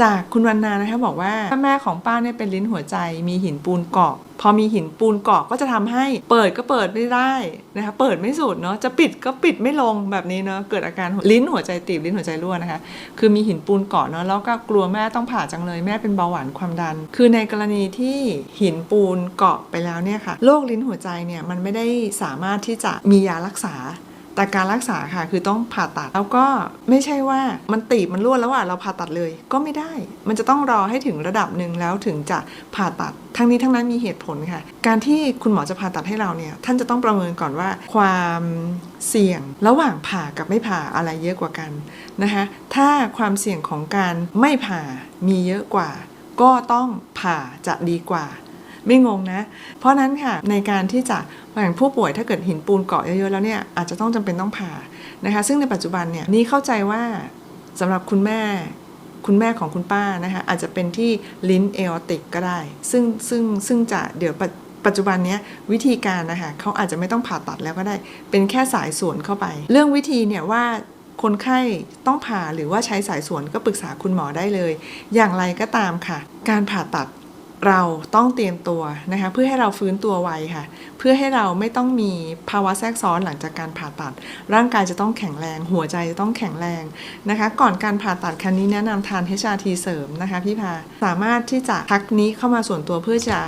จากคุณวันนานะคะบอกว่าแม่ของป้าเนี่ยเป็นลิ้นหัวใจ มีหินปูนเกาะ พอมีหินปูนเกาะก็จะทำให้เปิดก็เปิดไม่ได้นะคะเปิดไม่สุดเนาะจะปิดก็ปิดไม่ลงแบบนี้เนาะเกิดอาการลิ้นหัวใจตีบลิ้นหัวใจรั่วนะคะ คือมีหินปูนเกาะเนาะแล้วก็กลัวแม่ต้องผ่าจังเลยแม่เป็นเบาหวานความดัน คือในกรณีที่หินปูนเกาะไปแล้วเนี่ยค่ะโรคลิ้นหัวใจเนี่ยมันไม่ได้สามารถที่จะมียารักษา แต่การรักษาค่ะคือต้องผ่าตัดแล้วก็ไม่ใช่ว่ามันตีบมันรั่วแล้วอะเราผ่าตัดเลย ก็ไม่ได้ มันจะต้องรอให้ถึงระดับหนึ่งแล้วถึงจะผ่าตัด ทั้งนี้ทั้งนั้นมีเหตุผลค่ะ การที่คุณหมอจะผ่าตัดให้เราเนี่ยท่านจะต้องประเมินก่อนว่า ความเสี่ยงระหว่างผ่ากับไม่ผ่าอะไรเยอะกว่ากันนะคะถ้าความเสี่ยงของการไม่ผ่ามีเยอะกว่า ก็ต้องผ่าจะดีกว่า ไม่งงนะ เพราะนั้นค่ะในการที่จะอย่างผู้ป่วยถ้าเกิดหินปูนเกาะเยอะๆแล้วเนี่ยอาจจะต้องจำเป็นต้องผ่านะคะ ซึ่งในปัจจุบันเนี่ยนี่เข้าใจว่าสำหรับคุณแม่คุณแม่ของคุณป้านะคะอาจจะเป็นที่ลิ้นเออติกก็ได้ ซึ่งซึ่งซึ่งจะเดี๋ยวปัจปัจจุบันนี้วิธีการนะคะเขาอาจจะไม่ต้องผ่าตัดแล้วก็ได้ เป็นแค่สายสวนเข้าไป เรื่องวิธีเนี่ยว่าคนไข้ต้องผ่าหรือว่าใช้สายสวนก็ปรึกษาคุณหมอได้เลย อย่างไรก็ตามค่ะ การผ่าตัด เราต้องเตรียมตัวนะคะเพื่อให้เราฟื้นตัวไวค่ะ เพื่อให้เราไม่ต้องมีภาวะแทรกซ้อนหลังจากการผ่าตัด ร่างกายจะต้องแข็งแรง หัวใจจะต้องแข็งแรงนะคะ ก่อนการผ่าตัดคันนี้แนะนำทาน HRT เสริมนะคะพี่พาสามารถที่จะทักนี้เข้ามาส่วนตัวเพื่อจะ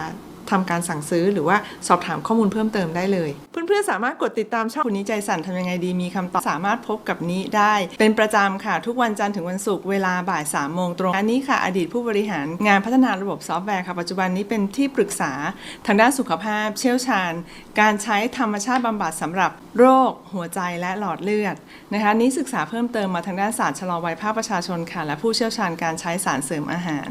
ทำการสั่งซื้อหรือว่าสอบถามข้อมูลเพิ่มเติมได้เลย เพื่อนๆ สามารถกดติดตามช่องคุณนี้ใจสั่นทำยังไงดีมีคำตอบสามารถพบกับนี้ได้ เป็นประจำค่ะ ทุกวันจันทร์ถึงวันศุกร์เวลาบ่าย3ามโมงตรงอันนี้ค่ะ อดีตผู้บริหารงานพัฒนาระบบซอฟต์แวร์ค่ะปัจจุบันนี้เป็นที่ปรึกษาทางด้านสุขภาพ เชี่ยวชาญ การใช้ธรรมชาติบำบัดสำหรับโรค หัวใจและหลอดเลือดนะคะนี้ศึกษาเพิ่มเติมมาทางด้านศาสตร์ชะลอวัยภาคประชาชนค่ะ และผู้เชี่ยวชาญการใช้สารเสริมอาหาร